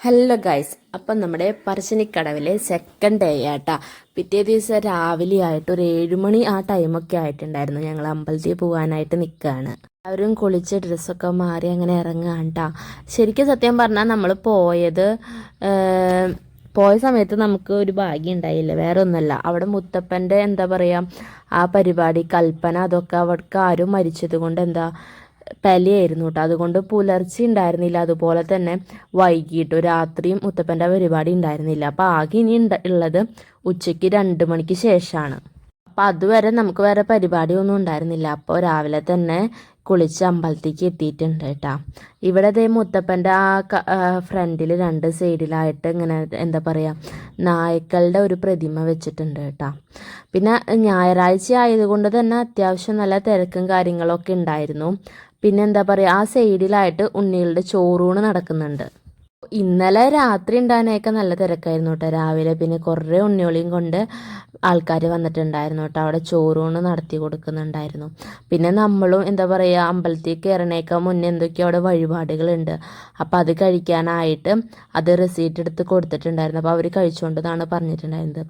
Hello guys അപ്പം നമ്മുടെ പറശ്ശിനിക്കടവിലെ second day ആട്ടാ. പിറ്റേ ദിവസം രാവിലെ ആയിട്ട് ഒരു ഏഴുമണി ആ ടൈമൊക്കെ ആയിട്ടുണ്ടായിരുന്നു ഞങ്ങൾ അമ്പലത്തിൽ പോകാനായിട്ട് നിൽക്കുകയാണ് അവരും കുളിച്ച് ഡ്രസ്സൊക്കെ മാറി അങ്ങനെ ഇറങ്ങാണ്ടാ. ശരിക്കും സത്യം പറഞ്ഞാൽ നമ്മൾ പോയത് പോയ സമയത്ത് നമുക്ക് ഒരു ഭാഗ്യം ഉണ്ടായില്ല വേറെ ഒന്നല്ല. അവിടെ മുത്തപ്പന്റെ എന്താ പറയുക ആ പരിപാടി കൽപ്പന അതൊക്കെ അവർക്ക് ആരും മരിച്ചത് കൊണ്ട് എന്താ പെലയായിരുന്നു കേട്ടോ. അതുകൊണ്ട് പുലർച്ചെ ഉണ്ടായിരുന്നില്ല. അതുപോലെ തന്നെ വൈകിട്ട് രാത്രിയും മുത്തപ്പന്റെ പരിപാടി ഉണ്ടായിരുന്നില്ല. അപ്പോൾ ആകെ ഇനി ഉള്ളത് ഉച്ചയ്ക്ക് രണ്ട് മണിക്ക് ശേഷമാണ്. അപ്പോൾ അതുവരെ നമുക്ക് വേറെ പരിപാടിയൊന്നും ഉണ്ടായിരുന്നില്ല. അപ്പോൾ രാവിലെ തന്നെ കുളിച്ച് അമ്പലത്തേക്ക് എത്തിയിട്ടുണ്ട് കേട്ടോ. ഇവിടെ ദേ മുത്തപ്പന്റെ ആ ഫ്രണ്ടിൽ രണ്ട് സൈഡിലായിട്ട് ഇങ്ങനെ എന്താ പറയുക നായ്ക്കളുടെ ഒരു പ്രതിമ വെച്ചിട്ടുണ്ട് കേട്ടോ. പിന്നെ ഞായറാഴ്ച ആയതുകൊണ്ട് തന്നെ അത്യാവശ്യം നല്ല തിരക്കും കാര്യങ്ങളൊക്കെ ഉണ്ടായിരുന്നു. പിന്നെ എന്താ പറയുക ആ സൈഡിലായിട്ട് ഉണ്ണികളുടെ ചോറൂണ് നടക്കുന്നുണ്ട്. ഇന്നലെ രാത്രി ഉണ്ടാകാനൊക്കെ നല്ല തിരക്കായിരുന്നു കേട്ടോ. രാവിലെ പിന്നെ കുറേ ഉണ്ണിയോളിയും കൊണ്ട് ആൾക്കാർ വന്നിട്ടുണ്ടായിരുന്നു കേട്ടോ. അവിടെ ചോറൂണ് നടത്തി കൊടുക്കുന്നുണ്ടായിരുന്നു. പിന്നെ നമ്മളും എന്താ പറയുക അമ്പലത്തിൽ കയറണേക്കാൾ മുന്നേ എന്തൊക്കെയോ അവിടെ വഴിപാടുകളുണ്ട്. അപ്പോൾ അത് കഴിക്കാനായിട്ട് അത് റെസീറ്റ് എടുത്ത് കൊടുത്തിട്ടുണ്ടായിരുന്നു. അപ്പോൾ അവർ കഴിച്ചുകൊണ്ടെന്നാണ് പറഞ്ഞിട്ടുണ്ടായിരുന്നത്.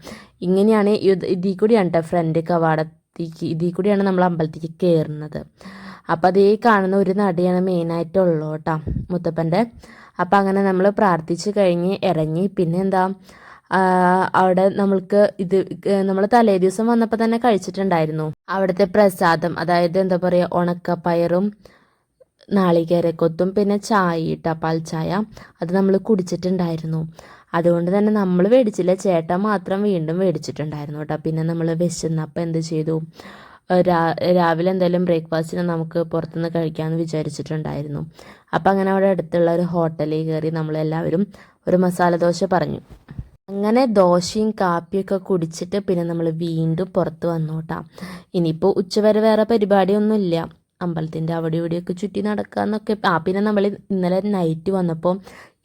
ഇങ്ങനെയാണ് ഇത് ഇതിൽ കൂടിയാണ് കേട്ടോ ഫ്രണ്ട് കവാടത്തേക്ക് ഇതിൽ കൂടിയാണ് നമ്മൾ അമ്പലത്തിലേക്ക് കയറുന്നത്. അപ്പോൾ അതേ കാണുന്ന ഒരു നടിയാണ് മെയിനായിട്ടുള്ളൂ കേട്ടോ മുത്തപ്പന്റെ. അപ്പം അങ്ങനെ നമ്മൾ പ്രാർത്ഥിച്ച് കഴിഞ്ഞ് ഇറങ്ങി. പിന്നെ എന്താ അവിടെ നമ്മൾക്ക് ഇത് നമ്മൾ തലേ ദിവസം വന്നപ്പോൾ തന്നെ കഴിച്ചിട്ടുണ്ടായിരുന്നു. അവിടുത്തെ പ്രസാദം അതായത് എന്താ പറയുക ഉണക്കപ്പയറും നാളികേരക്കൊത്തും പിന്നെ ചായ ഇട്ട പാൽ ചായ അത് നമ്മൾ കുടിച്ചിട്ടുണ്ടായിരുന്നു. അതുകൊണ്ട് തന്നെ നമ്മൾ മേടിച്ചില്ല ചേട്ടൻ മാത്രം വീണ്ടും മേടിച്ചിട്ടുണ്ടായിരുന്നു കേട്ടോ. പിന്നെ നമ്മൾ വിശന്നപ്പോൾ എന്ത് ചെയ്തു? രാവിലെ എന്തായാലും ബ്രേക്ക്ഫാസ്റ്റിന് നമുക്ക് പുറത്തുനിന്ന് കഴിക്കാമെന്ന് വിചാരിച്ചിട്ടുണ്ടായിരുന്നു. അപ്പം അങ്ങനെ അവിടെ അടുത്തുള്ള ഒരു ഹോട്ടലിൽ കയറി നമ്മളെല്ലാവരും ഒരു മസാല ദോശ പറഞ്ഞു. അങ്ങനെ ദോശയും കാപ്പിയൊക്കെ കുടിച്ചിട്ട് പിന്നെ നമ്മൾ വീണ്ടും പുറത്ത് വന്നു കേട്ടോ ഇനിയിപ്പോൾ ഉച്ചവരെ വേറെ പരിപാടിയൊന്നുമില്ല. അമ്പലത്തിന്റെ അവിടെ ഇവിടെയൊക്കെ ചുറ്റി നടക്കാന്നൊക്കെ. ആ പിന്നെ നമ്മൾ ഇന്നലെ നൈറ്റ് വന്നപ്പോൾ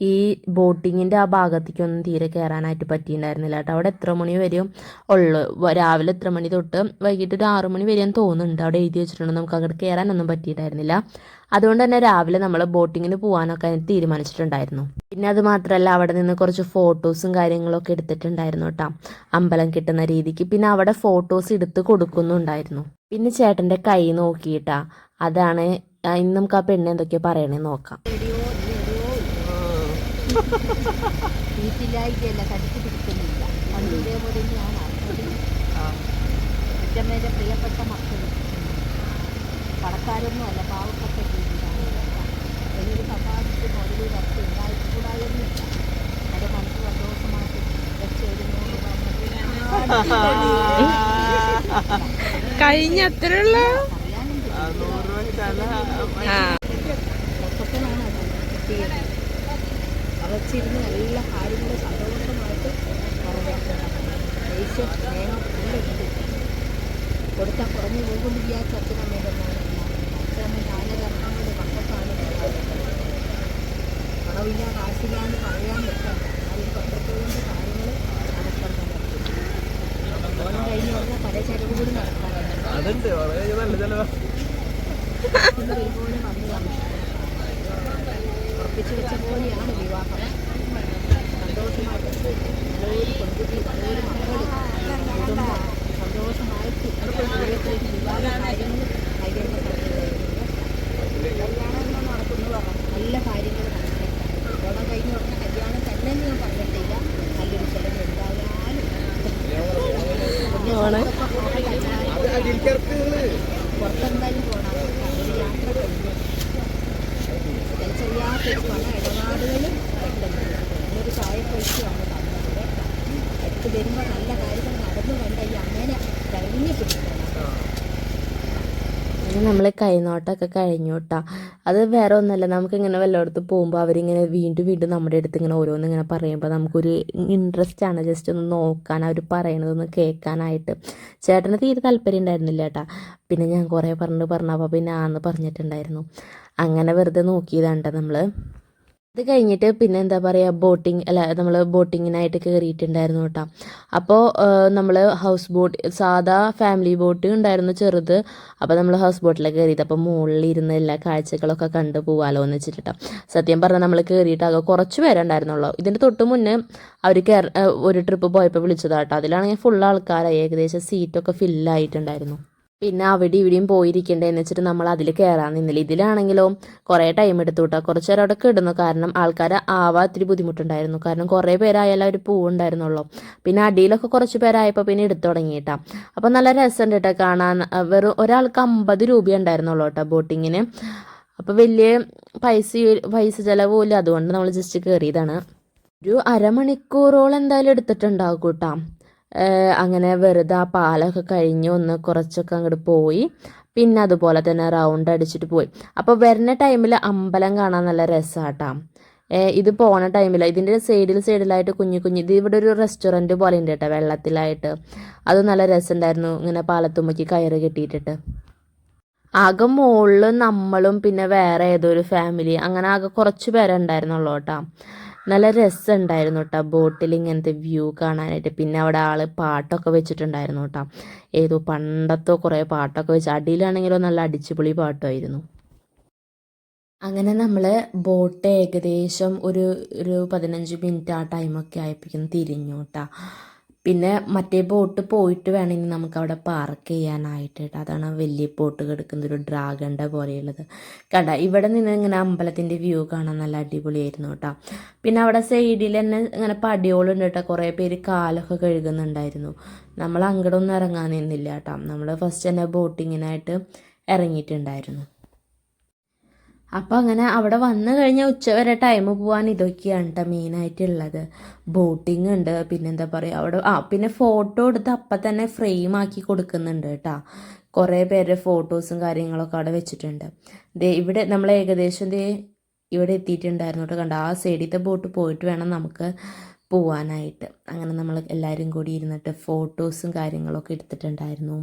ഈ ബോട്ടിങ്ങിന്റെ ആ ഭാഗത്തേക്കൊന്നും തീരെ കയറാനായിട്ട് പറ്റിയിട്ടുണ്ടായിരുന്നില്ല കേട്ടോ. അവിടെ എത്ര മണി വരെയും ഉള്ളു. രാവിലെ എത്ര മണി തൊട്ട് വൈകിട്ട് ഒരു ആറു മണി വരെയും തോന്നുന്നുണ്ട്. അവിടെ എഴുതി വെച്ചിട്ടുണ്ട്. നമുക്ക് അങ്ങോട്ട് കയറാനൊന്നും പറ്റിയിട്ടുണ്ടായിരുന്നില്ല. അതുകൊണ്ട് തന്നെ രാവിലെ നമ്മൾ ബോട്ടിങ്ങിന് പോകാനൊക്കെ തീരുമാനിച്ചിട്ടുണ്ടായിരുന്നു. പിന്നെ അത് മാത്രമല്ല അവിടെ നിന്ന് കുറച്ച് ഫോട്ടോസും കാര്യങ്ങളൊക്കെ എടുത്തിട്ടുണ്ടായിരുന്നു കേട്ടോ. അമ്പലം കിട്ടുന്ന രീതിക്ക്. പിന്നെ അവിടെ ഫോട്ടോസ് എടുത്ത് കൊടുക്കുന്നുണ്ടായിരുന്നു. പിന്നെ ചേട്ടന്റെ കൈ നോക്കിയിട്ടാ. അതാണ് ഇന്ന് നമുക്ക് ആ പെണ്ണ് പറയണേ നോക്കാം. വീട്ടിലായിട്ടല്ല കടിച്ചു പിടിക്കുന്നില്ല. പണ്ട് ഇതേപോലെ ഞാൻ അച്ഛമ്മേന്റെ പ്രിയപ്പെട്ട മക്കൾ കടക്കാരൊന്നും അല്ല പാവപ്പെട്ട രീതിയിലാണ് എന്നൊരു സമ്പാദിച്ച് മുതൽ വർക്ക് ഉണ്ടായിക്കൂടായൊന്നുമില്ല. അത് മനസ്സ് സന്തോഷമായിട്ട് വെച്ചെഴുതുന്നു കഴിഞ്ഞ അത്രയുള്ള അവച്ചിരുന്ന് എല്ലാ കാര്യങ്ങളും സന്തോഷമായിട്ട് ദേഷ്യം സ്നേഹം എല്ലാം ഉണ്ട് കൊടുത്താൽ കുറഞ്ഞു പോകുമെന്ന് വിചാരിച്ച അച്ഛനമ്മയുടെ അച്ഛനമ്മ ദാനകർമ്മങ്ങൾ പക്കത്താണ് പണമില്ല കാശില്ലാന്ന് പറയാൻ പറ്റണ്ട അതിൽ പത്രത്തോളം കാര്യങ്ങൾ നടക്കാൻ കഴിഞ്ഞ് പറഞ്ഞാൽ പല ചെലവ് കൂടി നടക്കാറുണ്ട് അതുണ്ട്. വളരെ നല്ല ചെലവാ. വരുമ്പോൾ വന്നു വന്നു. ഉറപ്പിച്ചു വെച്ച പോലെയാണ് വിവാഹം. സന്തോഷമായിട്ട് നല്ലൊരു പെൺകുട്ടി നല്ലൊരു മക്കൾ കുടുംബം സന്തോഷമായിട്ട് ജീവിതത്തിലേക്ക് വിവാഹ കാര്യങ്ങൾ കാര്യങ്ങൾ കല്യാണം നടക്കുന്നു പറഞ്ഞു നല്ല കാര്യങ്ങൾ നടക്കട്ടെ ഓണം കഴിഞ്ഞ് പറഞ്ഞ കല്യാണം തന്നെ ഞാൻ പറഞ്ഞിട്ടില്ല നല്ലൊരു ചിലവ് എന്തായാലും പുറത്തെന്തായാലും പോകണം ഒരു യാത്ര കഴിഞ്ഞു ചെറിയ ചെറിയ പല ഇടപാടുകളും നല്ലൊരു ചായ കഴിച്ച് വന്ന് തന്നത് അടുത്ത് വരുമ്പോൾ നല്ല കാര്യങ്ങൾ നടന്നു കണ്ട ഈ അമ്മേനെ കഴിഞ്ഞു പിടിക്കണം നമ്മൾ കൈനോട്ടമൊക്കെ കഴിഞ്ഞു കേട്ടോ അത് വേറെ ഒന്നല്ല നമുക്കിങ്ങനെ വല്ലയിടത്ത് പോകുമ്പോൾ അവരിങ്ങനെ വീണ്ടും വീണ്ടും നമ്മുടെ അടുത്ത് ഇങ്ങനെ ഓരോന്ന് ഇങ്ങനെ പറയുമ്പോൾ നമുക്കൊരു ഇൻട്രസ്റ്റ് ആണ് ജസ്റ്റ് ഒന്ന് നോക്കാൻ അവർ പറയണതൊന്ന് കേൾക്കാനായിട്ട്. ചേട്ടന് തീരെ താല്പര്യം ഉണ്ടായിരുന്നില്ല ചേട്ടാ പിന്നെ ഞാൻ കുറേ പറഞ്ഞു പറഞ്ഞപ്പോൾ പിന്നെ ആന്ന് പറഞ്ഞിട്ടുണ്ടായിരുന്നു. അങ്ങനെ വെറുതെ നോക്കിയതാണ് നമ്മൾ അത് കഴിഞ്ഞിട്ട് പിന്നെ എന്താ പറയുക ബോട്ടിങ് അല്ല നമ്മൾ ബോട്ടിങ്ങിനായിട്ട് കയറിയിട്ടുണ്ടായിരുന്നു കേട്ടോ. അപ്പോൾ നമ്മൾ ഹൗസ് ബോട്ട് സാധാ ഫാമിലി ബോട്ട് ഉണ്ടായിരുന്നു ചെറുത്. അപ്പോൾ നമ്മൾ ഹൗസ് ബോട്ടിൽ കയറിയത് അപ്പോൾ മുകളിൽ ഇരുന്ന് എല്ലാ കാഴ്ചകളൊക്കെ കണ്ടു പോവാലോ എന്ന് വെച്ചിട്ട് സത്യം പറഞ്ഞാൽ നമ്മൾ കയറിയിട്ടാകെ കുറച്ച് പേരുണ്ടായിരുന്നുള്ളൂ. ഇതിന്റെ തൊട്ട് മുന്നേ അവർ കയറി ഒരു ട്രിപ്പ് പോയപ്പോൾ വിളിച്ചതാട്ടോ അതിലാണെങ്കിൽ ഫുൾ ആൾക്കാരായി. ഏകദേശം സീറ്റൊക്കെ ഫില്ലായിട്ടുണ്ടായിരുന്നു പിന്നെ അവിടെ ഇവിടെയും പോയിരിക്കണ്ടേ എന്ന് വെച്ചിട്ട് നമ്മൾ അതിൽ കയറാൻ നിന്നില്ല. ഇതിലാണെങ്കിലോ കുറേ ടൈം എടുത്തു കേട്ടോ കുറച്ച് നേരം അവിടെ കിടന്നു കാരണം ആൾക്കാർ ആവാ ഇത്തിരി ബുദ്ധിമുട്ടുണ്ടായിരുന്നു. കാരണം കുറേ പേരായാലും അവർ പോവുണ്ടായിരുന്നുള്ളൂ. പിന്നെ അടിയിലൊക്കെ കുറച്ച് പേരായപ്പോൾ പിന്നെ എടുത്തു തുടങ്ങിയിട്ടാ. അപ്പോൾ നല്ല രസമുണ്ട് കേട്ടോ കാണാൻ. വെറും ഒരാൾക്ക് അമ്പത് രൂപ ഉണ്ടായിരുന്നുള്ളൂ കേട്ടോ ബോട്ടിങ്ങിന്. അപ്പോൾ വലിയ പൈസ പൈസ ചിലവ് പോലും അതുകൊണ്ട് നമ്മൾ ജസ്റ്റ് കയറിയതാണ് ഒരു അരമണിക്കൂറോളം എന്തായാലും എടുത്തിട്ടുണ്ടാവും കേട്ടോ അങ്ങനെ വെറുതെ ആ പാലൊക്കെ കഴിഞ്ഞ് ഒന്ന് കുറച്ചൊക്കെ അങ്ങോട്ട് പോയി. പിന്നെ അതുപോലെ തന്നെ റൗണ്ട് അടിച്ചിട്ട് പോയി. അപ്പോൾ വരുന്ന ടൈമിൽ അമ്പലം കാണാൻ നല്ല രസമാട്ടാ ഇത് പോണ ടൈമിൽ ഇതിന്റെ സൈഡിൽ സൈഡിലായിട്ട് കുഞ്ഞു കുഞ്ഞു ഇത് ഇവിടെ ഒരു റെസ്റ്റോറന്റ് പോലെ ഉണ്ട് കേട്ടോ വെള്ളത്തിലായിട്ട്. അത് നല്ല രസമുണ്ടായിരുന്നു ഇങ്ങനെ പാലത്തുമ്മയ്ക്ക് കയറ് കെട്ടിയിട്ടിട്ട്. ആകെ മുകളിൽ നമ്മളും പിന്നെ വേറെ ഏതോ ഒരു ഫാമിലി അങ്ങനെ ആകെ കുറച്ച് പേരെ ഉണ്ടായിരുന്നുള്ളൂ കേട്ടോ. നല്ല രസമുണ്ടായിരുന്നു കേട്ടോ ബോട്ടിൽ ഇങ്ങനത്തെ വ്യൂ കാണാനായിട്ട്. പിന്നെ അവിടെ ആൾ പാട്ടൊക്കെ വെച്ചിട്ടുണ്ടായിരുന്നു കേട്ടോ ഏതോ പണ്ടത്തോ കുറേ പാട്ടൊക്കെ വെച്ച് അടിയിലാണെങ്കിലോ നല്ല അടിച്ചുപൊളി പാട്ടുമായിരുന്നു അങ്ങനെ നമ്മൾ ബോട്ട് ഏകദേശം ഒരു ഒരു പതിനഞ്ച് മിനിറ്റ് ആ ടൈമൊക്കെ ആയപ്പോഴേക്കും തിരിഞ്ഞു കേട്ടോ പിന്നെ മറ്റേ ബോട്ട് പോയിട്ട് വേണമെങ്കിൽ നമുക്ക് അവിടെ പാർക്ക് ചെയ്യാനായിട്ട് കേട്ടോ അതാണ് വലിയ ബോട്ട് കിടക്കുന്ന ഒരു ഡ്രാഗണ്ട പോലെയുള്ളത്. കണ്ട ഇവിടെ നിന്ന് ഇങ്ങനെ അമ്പലത്തിന്റെ വ്യൂ കാണാൻ നല്ല അടിപൊളിയായിരുന്നു കേട്ടോ പിന്നെ അവിടെ സൈഡിൽ തന്നെ ഇങ്ങനെ പടിയോളുണ്ട് കേട്ടോ കുറേ പേര് കാലൊക്കെ കഴുകുന്നുണ്ടായിരുന്നു. നമ്മൾ അങ്ങോട്ടൊന്നും ഇറങ്ങാൻ നിന്നില്ല കേട്ടോ നമ്മൾ ഫസ്റ്റ് തന്നെ ബോട്ടിങ്ങിനായിട്ട് ഇറങ്ങിയിട്ടുണ്ടായിരുന്നു. അപ്പോൾ അങ്ങനെ അവിടെ വന്നു കഴിഞ്ഞാൽ ഉച്ചവരെ ടൈം പോകാൻ ഇതൊക്കെയാണ് കേട്ടോ മെയിനായിട്ടുള്ളത് ബോട്ടിംഗ് ഉണ്ട് പിന്നെന്താ പറയുക അവിടെ ആ പിന്നെ ഫോട്ടോ എടുത്ത് അപ്പം തന്നെ ഫ്രെയിം ആക്കി കൊടുക്കുന്നുണ്ട് കേട്ടോ കുറേ പേരുടെ ഫോട്ടോസും കാര്യങ്ങളൊക്കെ അവിടെ വെച്ചിട്ടുണ്ട്. ദേ ഇവിടെ നമ്മൾ ഏകദേശം ദേ ഇവിടെ എത്തിയിട്ടുണ്ടായിരുന്നു കേട്ടോ കണ്ട? ആ സൈഡിലത്തെ ബോട്ട് പോയിട്ട് വേണം നമുക്ക് പോവാനായിട്ട്. അങ്ങനെ നമ്മൾ എല്ലാവരും കൂടി ഇരുന്നിട്ട് ഫോട്ടോസും കാര്യങ്ങളൊക്കെ എടുത്തിട്ടുണ്ടായിരുന്നു.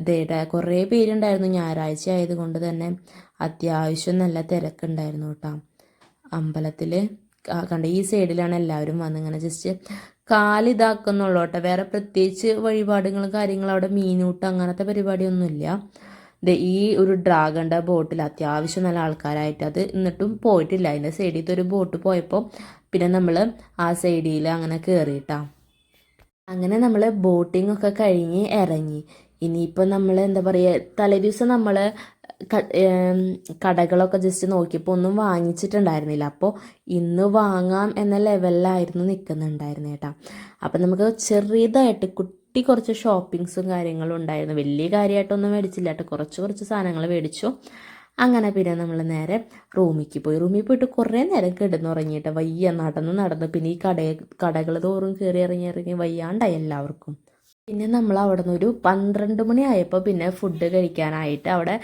ഇതേടെ കുറേ പേരുണ്ടായിരുന്നു. ഞായറാഴ്ച ആയതുകൊണ്ട് തന്നെ അത്യാവശ്യം നല്ല തിരക്കുണ്ടായിരുന്നു കേട്ടോ. അമ്പലത്തിൽ കണ്ട ഈ സൈഡിലാണ് എല്ലാവരും വന്ന് ഇങ്ങനെ ജസ്റ്റ് കാലിതാക്കുന്നുള്ളൂ കേട്ടോ. വേറെ പ്രത്യേകിച്ച് വഴിപാടുകളും കാര്യങ്ങളും അവിടെ മീനൂട്ട് അങ്ങനത്തെ പരിപാടിയൊന്നുമില്ല. ഈ ഒരു ഡ്രാഗണ്ട ബോട്ടിൽ അത്യാവശ്യം നല്ല ആൾക്കാരായിട്ട് അത് എന്നിട്ടും പോയിട്ടില്ല. അതിന്റെ സൈഡിലത്തെ ഒരു ബോട്ട് പോയപ്പോൾ പിന്നെ നമ്മൾ ആ സൈഡിൽ അങ്ങനെ കയറിയിട്ടാ അങ്ങനെ നമ്മൾ ബോട്ടിംഗ് ഒക്കെ കഴിഞ്ഞ് ഇറങ്ങി. ഇനിയിപ്പോൾ നമ്മൾ എന്താ പറയുക തലേദിവസം നമ്മൾ കടകളൊക്കെ ജസ്റ്റ് നോക്കിയപ്പോൾ ഒന്നും വാങ്ങിച്ചിട്ടുണ്ടായിരുന്നില്ല. അപ്പോൾ ഇന്ന് വാങ്ങാം എന്ന ലെവലിലായിരുന്നു നിൽക്കുന്നുണ്ടായിരുന്നു കേട്ടോ അപ്പം നമുക്ക് ചെറിയതായിട്ട് കുട്ടി കുറച്ച് ഷോപ്പിങ്സും കാര്യങ്ങളും ഉണ്ടായിരുന്നു. വലിയ കാര്യമായിട്ടൊന്നും മേടിച്ചില്ല കേട്ടോ കുറച്ച് കുറച്ച് സാധനങ്ങൾ മേടിച്ചു. അങ്ങനെ പിന്നെ നമ്മൾ നേരെ റൂമിക്ക് പോയി. റൂമിൽ പോയിട്ട് കുറേ നേരം കിടന്നുറങ്ങിയിട്ട് വയ്യ. നടന്ന് നടന്ന്. പിന്നെ ഈ കട കടകൾ തോറും കയറി ഇറങ്ങി ഇറങ്ങി വയ്യാണ്ടായി എല്ലാവർക്കും. പിന്നെ നമ്മൾ അവിടെ നിന്ന് ഒരു പന്ത്രണ്ട് മണിയായപ്പോൾ പിന്നെ ഫുഡ് കഴിക്കാനായിട്ട് അവിടെ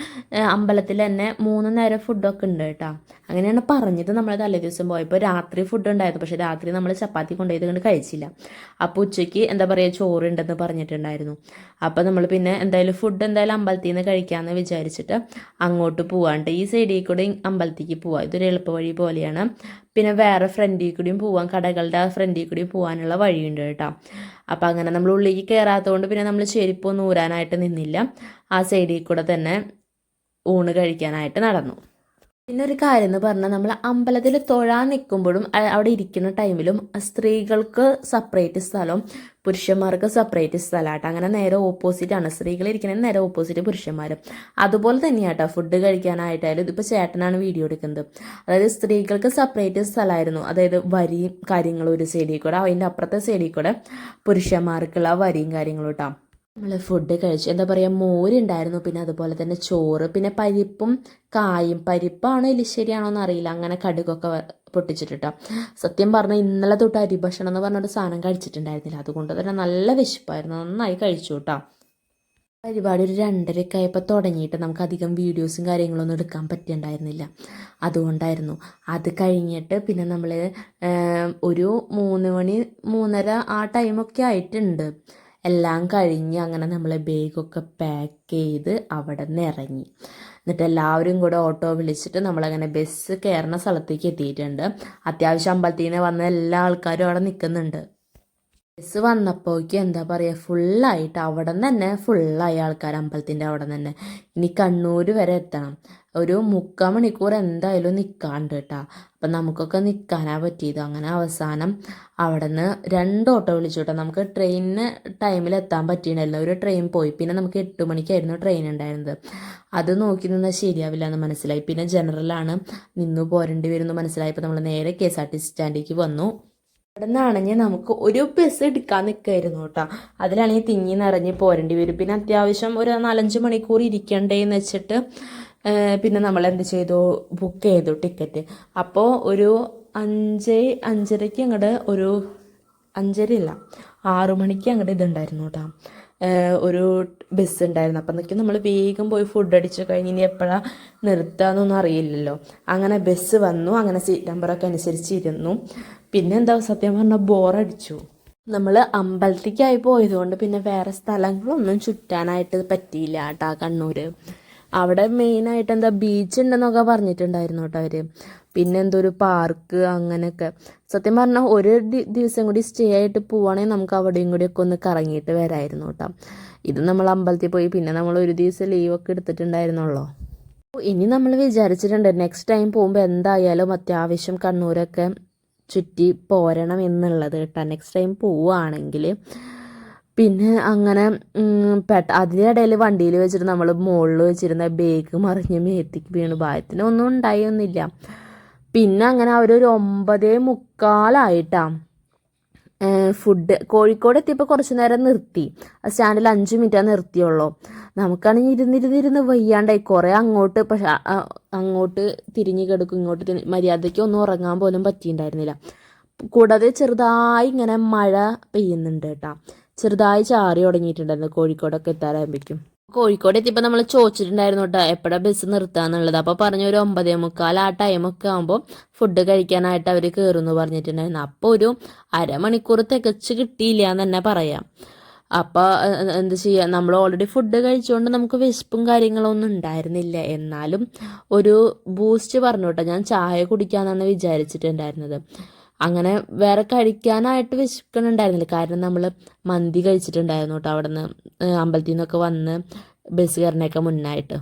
അമ്പലത്തിൽ തന്നെ മൂന്ന് നേരം ഫുഡൊക്കെ ഉണ്ട് കേട്ടോ. അങ്ങനെയാണ് പറഞ്ഞത് നമ്മൾ തലേ ദിവസം പോയപ്പോൾ രാത്രി ഫുഡ് ഉണ്ടായിരുന്നു. പക്ഷേ രാത്രി നമ്മൾ ചപ്പാത്തി കൊണ്ടുപോയത് കൊണ്ട് കഴിച്ചില്ല. അപ്പോൾ ഉച്ചയ്ക്ക് എന്താ പറയുക ചോറ് ഉണ്ടെന്ന് പറഞ്ഞിട്ടുണ്ടായിരുന്നു. അപ്പോൾ നമ്മൾ പിന്നെ എന്തായാലും ഫുഡ് എന്തായാലും അമ്പലത്തിൽ നിന്ന് കഴിക്കാമെന്ന് വിചാരിച്ചിട്ട് അങ്ങോട്ട് പോവാണ്ട് ഈ സൈഡിൽ കൂടെ അമ്പലത്തേക്ക് പോവാം. ഇതൊരു എളുപ്പ വഴി പോലെയാണ്. പിന്നെ വേറെ ഫ്രണ്ടിൽ കൂടിയും പോവാൻ കടകളുടെ ഫ്രണ്ടിൽ കൂടിയും പോകാനുള്ള വഴിയുണ്ട് കേട്ടോ. അപ്പം അങ്ങനെ നമ്മൾ ഉള്ളിലേക്ക് കയറാത്തതുകൊണ്ട് പിന്നെ നമ്മൾ ചെരുപ്പൊന്നും ഊരാനായിട്ട് നിന്നില്ല. ആ സൈഡിൽ കൂടെ തന്നെ ഊണ് കഴിക്കാനായിട്ട് നടന്നു. പിന്നെ ഒരു കാര്യം എന്ന് പറഞ്ഞാൽ നമ്മൾ അമ്പലത്തിൽ തൊഴാൻ നിൽക്കുമ്പോഴും അവിടെ ഇരിക്കുന്ന ടൈമിലും സ്ത്രീകൾക്ക് സെപ്പറേറ്റ് സ്ഥലവും പുരുഷന്മാർക്ക് സെപ്പറേറ്റ് സ്ഥലമാട്ടോ. അങ്ങനെ നേരെ ഓപ്പോസിറ്റ് ആണ്. സ്ത്രീകൾ ഇരിക്കുന്നത് നേരെ ഓപ്പോസിറ്റ് പുരുഷന്മാരും. അതുപോലെ തന്നെയാട്ടോ. ഫുഡ് കഴിക്കാനായിട്ടായാലും ഇതിപ്പോൾ ചേട്ടനാണ് വീഡിയോ എടുക്കുന്നത്. അതായത് സ്ത്രീകൾക്ക് സെപ്പറേറ്റ് സ്ഥലമായിരുന്നു. അതായത് വരിയും കാര്യങ്ങളും ഒരു സൈഡിൽ കൂടെ അതിന്റെ അപ്പുറത്തെ സൈഡിൽ കൂടെ പുരുഷന്മാർക്കുള്ള വരിയും കാര്യങ്ങളും കേട്ടോ നമ്മൾ ഫുഡ് കഴിച്ചു എന്താ പറയുക മോരുണ്ടായിരുന്നു പിന്നെ അതുപോലെ തന്നെ ചോറ് പിന്നെ പരിപ്പും കായും. പരിപ്പാണോ എലിശ്ശേരിയാണോ എന്ന് അറിയില്ല അങ്ങനെ കടുകൊക്കെ പൊട്ടിച്ചിട്ടിട്ടോ. സത്യം പറഞ്ഞാൽ ഇന്നലെ തൊട്ട് അരിഭക്ഷണം എന്ന് പറഞ്ഞൊരു സാധനം കഴിച്ചിട്ടുണ്ടായിരുന്നില്ല. അതുകൊണ്ട് തന്നെ നല്ല വിശപ്പായിരുന്നു. നന്നായി കഴിച്ചു കേട്ടോ പരിപാടി ഒരു രണ്ടരയൊക്കെ ആയപ്പോൾ തുടങ്ങിയിട്ട് നമുക്ക് അധികം വീഡിയോസും കാര്യങ്ങളൊന്നും എടുക്കാൻ പറ്റിയിട്ടുണ്ടായിരുന്നില്ല. അതുകൊണ്ടായിരുന്നു. അത് കഴിഞ്ഞിട്ട് പിന്നെ നമ്മൾ ഒരു മൂന്ന് മണി മൂന്നര ആ ടൈമൊക്കെ ആയിട്ടുണ്ട്. എല്ലാം കഴിഞ്ഞ് അങ്ങനെ നമ്മൾ ബാഗൊക്കെ പാക്ക് ചെയ്ത് അവിടെ നിന്ന് ഇറങ്ങി. എന്നിട്ട് എല്ലാവരും കൂടെ ഓട്ടോ വിളിച്ചിട്ട് നമ്മളങ്ങനെ ബസ് കയറുന്ന സ്ഥലത്തേക്ക് എത്തിയിട്ടുണ്ട്. അത്യാവശ്യം അമ്പലത്തിൽ നിന്ന് വന്ന എല്ലാ ആൾക്കാരും അവിടെ നിൽക്കുന്നുണ്ട് ബസ് വന്നപ്പോഴേക്ക് എന്താ പറയുക ഫുള്ളായിട്ട് അവിടെ നിന്ന് തന്നെ ഫുള്ളായി ആൾക്കാർ അമ്പലത്തിന്റെ അവിടെ നിന്ന് തന്നെ ഇനി കണ്ണൂർ വരെ എത്തണം. ഒരു മുക്കാൽ മണിക്കൂർ എന്തായാലും നിൽക്കാണ്ട് കേട്ടോ അപ്പം നമുക്കൊക്കെ നിൽക്കാനാ പറ്റിയത്. അങ്ങനെ അവസാനം അവിടെ നിന്ന് രണ്ട് ഓട്ടോ വിളിച്ചു കേട്ടോ നമുക്ക് ട്രെയിനിന് ടൈമിൽ എത്താൻ പറ്റിയിട്ടുണ്ടായിരുന്നു ഒരു ട്രെയിൻ പോയി. പിന്നെ നമുക്ക് എട്ട് മണിക്കായിരുന്നു ട്രെയിൻ ഉണ്ടായിരുന്നത് അത് നോക്കി നിന്നാൽ ശരിയാവില്ല എന്ന് മനസ്സിലായി. പിന്നെ ജനറലാണ് നിന്നു പോരേണ്ടി വരുമെന്ന് മനസ്സിലായപ്പോൾ നമ്മൾ നേരെ കെ എസ് ആർ ടി സ്റ്റാൻഡിലേക്ക് വന്നു. അവിടെ നിന്നാണെങ്കിൽ നമുക്ക് ഒരു ബസ് എടുക്കാൻ നിൽക്കായിരുന്നു കേട്ടോ. അതിലാണെങ്കിൽ തിങ്ങി നിറഞ്ഞ് പോരേണ്ടി വരും. പിന്നെ അത്യാവശ്യം ഒരു നാലഞ്ച് മണിക്കൂർ ഇരിക്കണ്ടേന്ന് വെച്ചിട്ട് പിന്നെ നമ്മൾ എന്ത് ചെയ്തു? ബുക്ക് ചെയ്തു ടിക്കറ്റ് അപ്പോൾ ഒരു അഞ്ച് അഞ്ചരയ്ക്ക് അങ്ങോട്ട് ഒരു അഞ്ചര അഞ്ചരയല്ല ആറു മണിക്ക് അങ്ങോട്ട് ഇതുണ്ടായിരുന്നു കേട്ടോ. ഒരു ബസ് ഉണ്ടായിരുന്നു. അപ്പം നിൽക്കും നമ്മൾ വേഗം പോയി ഫുഡ് അടിച്ച് കഴിഞ്ഞ് ഇനി എപ്പോഴാണ് നിർത്താന്നൊന്നും അറിയില്ലല്ലോ. അങ്ങനെ ബസ് വന്നു. അങ്ങനെ സീറ്റ് നമ്പറൊക്കെ അനുസരിച്ച് ഇരുന്നു പിന്നെ എന്താ സത്യം പറഞ്ഞാൽ ബോറടിച്ചു. നമ്മൾ അമ്പലത്തേക്കായി പോയതുകൊണ്ട് പിന്നെ വേറെ സ്ഥലങ്ങളൊന്നും ചുറ്റാനായിട്ട് പറ്റിയില്ല കേട്ടോ കണ്ണൂർ അവിടെ മെയിനായിട്ട് എന്താ ബീച്ച് ഉണ്ടെന്നൊക്കെ പറഞ്ഞിട്ടുണ്ടായിരുന്നു കേട്ടോ അവർ പിന്നെ എന്തോ ഒരു പാർക്ക് അങ്ങനെയൊക്കെ. സത്യം പറഞ്ഞാൽ ഒരു ദിവസം കൂടി സ്റ്റേ ആയിട്ട് പോവുകയാണെങ്കിൽ നമുക്ക് അവിടെയും കൂടിയൊക്കെ ഒന്ന് കറങ്ങിയിട്ട് വരായിരുന്നു കേട്ടോ. ഇത് നമ്മൾ അമ്പലത്തിൽ പോയി പിന്നെ നമ്മൾ ഒരു ദിവസം ലീവ് ഒക്കെ എടുത്തിട്ടുണ്ടായിരുന്നുള്ളോ? ഇനി നമ്മൾ വിചാരിച്ചിട്ടുണ്ട് നെക്സ്റ്റ് ടൈം പോകുമ്പോൾ എന്തായാലും അത്യാവശ്യം കണ്ണൂരൊക്കെ ചുറ്റി പോരണം എന്നുള്ളത് കേട്ടോ. നെക്സ്റ്റ് ടൈം പോവുകയാണെങ്കിൽ പിന്നെ അങ്ങനെ പെട്ട അതിനിടയിൽ വണ്ടിയിൽ വെച്ചിട്ട് നമ്മൾ മുകളിൽ വെച്ചിരുന്ന ബേഗ് മറിഞ്ഞ് മേത്തേക്ക് വീണ്. ഭാഗത്തിന് ഒന്നും ഉണ്ടായൊന്നുമില്ല. പിന്നെ അങ്ങനെ അവരൊരു ഒമ്പതേ മുക്കാലായിട്ടാ. ഫുഡ് കോഴിക്കോട് എത്തിയപ്പോൾ കുറച്ച് നേരം നിർത്തി. സ്റ്റാൻഡിൽ അഞ്ച് മിനിറ്റാ നിർത്തിയുള്ളൂ. നമുക്കാണെങ്കിൽ ഇരുന്നിരുന്നിരുന്ന് വയ്യാണ്ടായി. കുറേ അങ്ങോട്ട് പക്ഷെ അങ്ങോട്ട് തിരിഞ്ഞു കിടക്കും. ഇങ്ങോട്ട് മര്യാദയ്ക്ക് ഒന്നും ഉറങ്ങാൻ പോലും പറ്റിയിട്ടുണ്ടായിരുന്നില്ല. കൂടാതെ ചെറുതായി ഇങ്ങനെ മഴ പെയ്യുന്നുണ്ട് കേട്ടോ. ചെറുതായി ചാറി തുടങ്ങിയിട്ടുണ്ടായിരുന്നു. കോഴിക്കോടൊക്കെ എത്താറാകുമ്പോഴേക്കും കോഴിക്കോട് എത്തിയപ്പോൾ നമ്മൾ ചോദിച്ചിട്ടുണ്ടായിരുന്നു കേട്ടോ എപ്പോഴാ ബസ് നിർത്താന്നുള്ളത്. അപ്പോൾ പറഞ്ഞു ഒരു ഒമ്പതേ മുക്കാൽ ആ ടൈമൊക്കെ ആകുമ്പോൾ ഫുഡ് കഴിക്കാനായിട്ട് അവർ കയറുമെന്ന് പറഞ്ഞിട്ടുണ്ടായിരുന്നു. അപ്പോൾ ഒരു അരമണിക്കൂർ തികച്ച് കിട്ടിയില്ല എന്ന് തന്നെ പറയാം. അപ്പോൾ എന്ത് ചെയ്യുക നമ്മൾ ഓൾറെഡി ഫുഡ് കഴിച്ചുകൊണ്ട് നമുക്ക് വിശപ്പും കാര്യങ്ങളൊന്നും ഉണ്ടായിരുന്നില്ല. എന്നാലും ഒരു ബൂസ്റ്റ് പറഞ്ഞു കേട്ടോ ഞാൻ ചായ കുടിക്കാമെന്നാണ് വിചാരിച്ചിട്ടുണ്ടായിരുന്നത്. അങ്ങനെ വേറെ കഴിക്കാനായിട്ട് വിശക്കണുണ്ടായിരുന്നില്ല കാരണം നമ്മൾ മന്തി കഴിച്ചിട്ടുണ്ടായിരുന്നു കേട്ടോ അവിടെ നിന്ന് അമ്പലത്തിൽ നിന്നൊക്കെ വന്ന് ബസ് കയറിനൊക്കെ മുന്നായിട്ട്.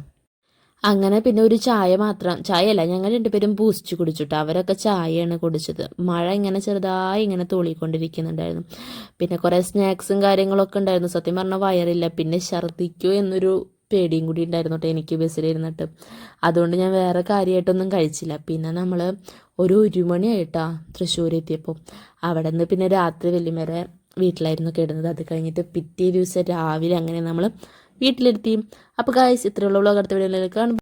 അങ്ങനെ പിന്നെ ഒരു ചായ മാത്രം ചായയല്ല ഞങ്ങൾ രണ്ടുപേരും ബൂസ്റ്റ് കുടിച്ചിട്ട് അവരൊക്കെ ചായയാണ് കുടിച്ചത്. മഴ ഇങ്ങനെ ചെറുതായി ഇങ്ങനെ തോളിക്കൊണ്ടിരിക്കുന്നുണ്ടായിരുന്നു. പിന്നെ കുറേ സ്നാക്സും കാര്യങ്ങളൊക്കെ ഉണ്ടായിരുന്നു. സത്യം പറഞ്ഞാൽ വയറില്ല. പിന്നെ ഛർദ്ദിക്കോ എന്നൊരു പേടിയും കൂടി ഉണ്ടായിരുന്നു കേട്ടോ എനിക്ക് ബസ്സിലിരുന്നിട്ട്. അതുകൊണ്ട് ഞാൻ വേറെ കാര്യമായിട്ടൊന്നും കഴിച്ചില്ല. പിന്നെ നമ്മൾ ഒരു ഒരു മണിയായിട്ടാ തൃശ്ശൂർ എത്തിയപ്പോൾ അവിടെ നിന്ന് പിന്നെ രാത്രി വെല്ലുമേരെ വീട്ടിലായിരുന്നു കിടന്നത്. അത് കഴിഞ്ഞിട്ട് പിറ്റേ ദിവസം രാവിലെ അങ്ങനെ നമ്മൾ വീട്ടിലെത്തി അപ്പോൾ കായ്സ് ഇത്രയുള്ള വ്ളോഗ് അടുത്ത വീഡിയോയിലേക്ക് കാണും.